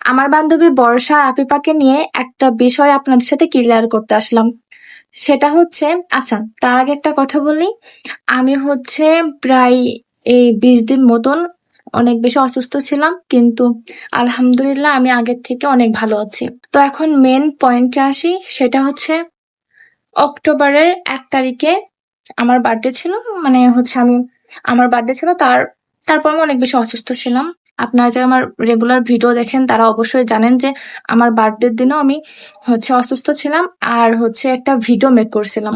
আমার বান্ধবী বর্ষা আপিপাকে নিয়ে একটা বিষয় আপনাদের সাথে ক্লিয়ার করতে আসলাম। সেটা হচ্ছে আচ্ছা তার আগে একটা কথা বলি। আমি হচ্ছে প্রায় এই বিশ দিন মতন অনেক বেশি অসুস্থ ছিলাম, কিন্তু আলহামদুলিল্লাহ আমি আগের থেকে অনেক ভালো আছি। তো এখন মেন পয়েন্টে আসি, সেটা হচ্ছে অক্টোবরের এক তারিখে আমার বার্থডে ছিল মানে হচ্ছে আমি, আমার বার্থডে ছিল, তার, তারপর আমি অনেক বেশি অসুস্থ ছিলাম। আপনারা যারা আমার রেগুলার ভিডিও দেখেন, তারা অবশ্যই জানেন যে আমার বার্থডের দিনও আমি হচ্ছে অসুস্থ ছিলাম আর হচ্ছে একটা ভিডিও মেক করছিলাম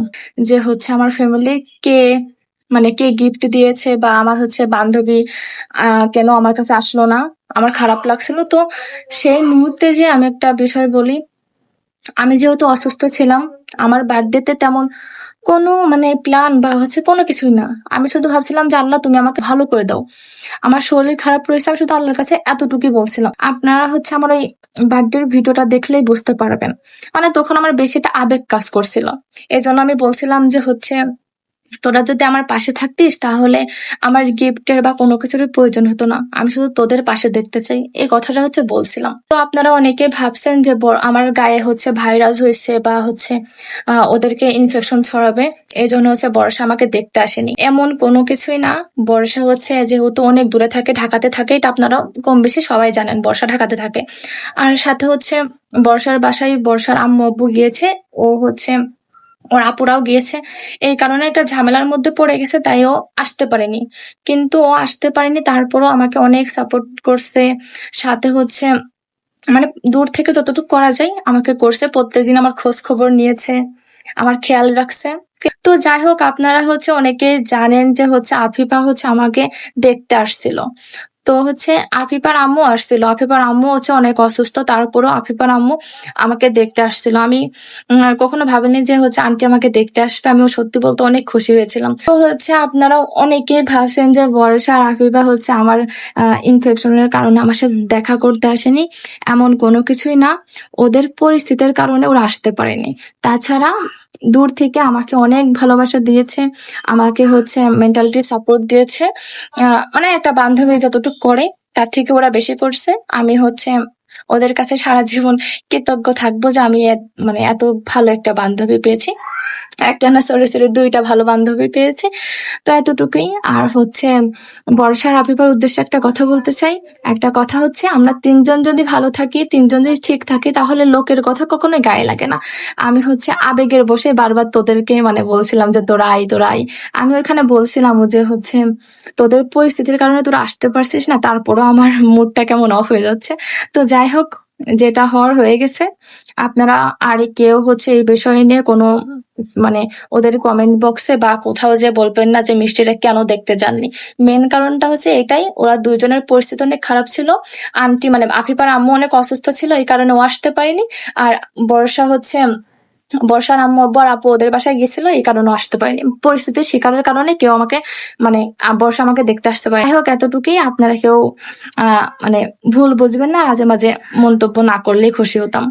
যে হচ্ছে আমার ফ্যামিলি কে মানে কে গিফট দিয়েছে বা আমার হচ্ছে বান্ধবী কেন আমার কাছে আসলো না, আমার খারাপ লাগছিল। তো সেই মুহূর্তে যে আমি একটা বিষয় বলি, আমি যেহেতু অসুস্থ ছিলাম, আমার বার্থডেতে তেমন কোনো মানে প্ল্যান বা হচ্ছে কোনো কিছুই না। আমি শুধু ভাবছিলাম যে, আল্লাহ, তুমি আমাকে ভালো করে দাও। আমার শরীর খারাপ রয়েছে, আমি শুধু আল্লাহর কাছে এতটুকুই বলছিলাম। আপনারা হচ্ছে আমার ওই বার্থডের ভিডিওটা দেখলেই বুঝতে পারবেন। মানে তখন আমার বেশিটা আবেগ কাজ করছিল। এই জন্য আমি বলছিলাম যে, হচ্ছে তোরা যদি আমার পাশে থাকতিস, তাহলে আমার গিফটের বা কোনো কিছুর প্রয়োজন হতো না। আমি শুধু তোদের পাশে দেখতে চাই। এই কথাটা হচ্ছে বলছিলাম। তো আপনারা অনেকে ভাবছেন যে আমার গায়ে হচ্ছে ভাইরাস হয়েছে বা হচ্ছে ওদেরকে ইনফেকশন ছড়াবে। এই জন্য হচ্ছে বর্ষা আমাকে দেখতে আসেনি। এমন কোনো কিছুই না। বর্ষা হচ্ছে যেহেতু অনেক দূরে থাকে, ঢাকাতে থাকে, এটা আপনারা কম বেশি সবাই জানেন বর্ষা ঢাকাতে থাকে। আর সাথে হচ্ছে বর্ষার বাসায় বর্ষার আম্মু আব্বু গিয়েছে, ও হচ্ছে ওর আপুরাও গিয়েছে। এই কারণে একটা ঝামেলার মধ্যে পড়ে গেছে, তাই ও আসতে পারেনি। কিন্তু ও আসতে পারেনি, তারপরও আমাকে অনেক সাপোর্ট করছে। সাথে হচ্ছে মানে দূর থেকে যতটুকু করা যায় আমাকে করছে। প্রত্যেকদিন আমার খোঁজ খবর নিয়েছে, আমার খেয়াল রাখছে। তো যাই হোক, আপনারা হচ্ছে অনেকে জানেন যে হচ্ছে আফিফা হচ্ছে আমাকে দেখতে আসছিল। তো হচ্ছে আফিফার আম্মু আসছিল। আফিফার আম্মু হচ্ছে অনেক অসুস্থ তারপরও আফিফার আম্মু আমাকে দেখতে আসছিল। আমি কখনো ভাবিনি যে হচ্ছে আন্টি আমাকে দেখতে আসবে, আমিও সত্যি বলতে অনেক খুশি হয়েছিলাম। তো হচ্ছে আপনারা অনেকে ভাবছেন যে বর্ষা আর আফিফা হচ্ছে আমার ইনফেকশনের কারণে আমার সাথে দেখা করতে আসেনি, এমন কোনো কিছুই না। ওদের পরিস্থিতির কারণে ওরা আসতে পারেনি। তাছাড়া দূর থেকে আমাকে অনেক ভালোবাসা দিয়েছে, আমাকে হচ্ছে মেন্টালিটি সাপোর্ট দিয়েছে। মানে একটা বান্ধবী যতটুকু করে, তার থেকে ওরা বেশি করছে। আমি হচ্ছে ওদের কাছে সারা জীবন কৃতজ্ঞ থাকব যে আমি মানে এত ভালো একটা বান্ধবী পেয়েছি। একটা না সরে সরে দুইটা ভালো বান্ধবী পেয়েছি। তো এতটুকুই। আর হচ্ছে, বর্ষার আপিপার উদ্দেশ্যে একটা কথা বলতে চাই। একটা কথা হচ্ছে, আমরা তিনজন যদি ভালো থাকি, তিনজন যদি ঠিক থাকি, তাহলে লোকের কথা কখনোই গায়ে লাগে না। আমি হচ্ছে আবেগের বসে বারবার তোদেরকে মানে বলছিলাম যে, তোরা আই তোরা আই আমি ওইখানে বলছিলাম যে, হচ্ছে, তোদের পরিস্থিতির কারণে তোরা আসতে পারছিস না, তারপরও আমার মুডটা কেমন অফ হয়ে যাচ্ছে। তো যাই হোক যেটা হওয়ার হয়ে গেছে। আপনারা আর কেউ হচ্ছে এই বিষয় নিয়ে কোনো মানে ওদের কমেন্ট বক্সে বা কোথাও যে বলবেন না যে মিষ্টিটা কেন দেখতে যাননি। মেন কারণটা হচ্ছে এটাই, ওরা দুজনের পরিস্থিতি অনেক খারাপ ছিল। আন্টি মানে আফিপার আম্মু অনেক অসুস্থ ছিল, এই কারণে ও আসতে পারেনি। আর বর্ষা হচ্ছে বর্ষার আম্মু আব্বার আপু ওদের বাসায় গিয়েছিল, এই কারণে আসতে পারিনি। পরিস্থিতির শিকারের কারণে কেউ আমাকে মানে বর্ষা আমাকে দেখতে আসতে পারে। হোক, এতটুকুই। আপনারা কেউ মানে ভুল বুঝবেন না, মাঝে মাঝে মন্তব্য না করলেই খুশি হতাম।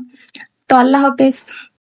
তো আল্লাহ হাফিজ।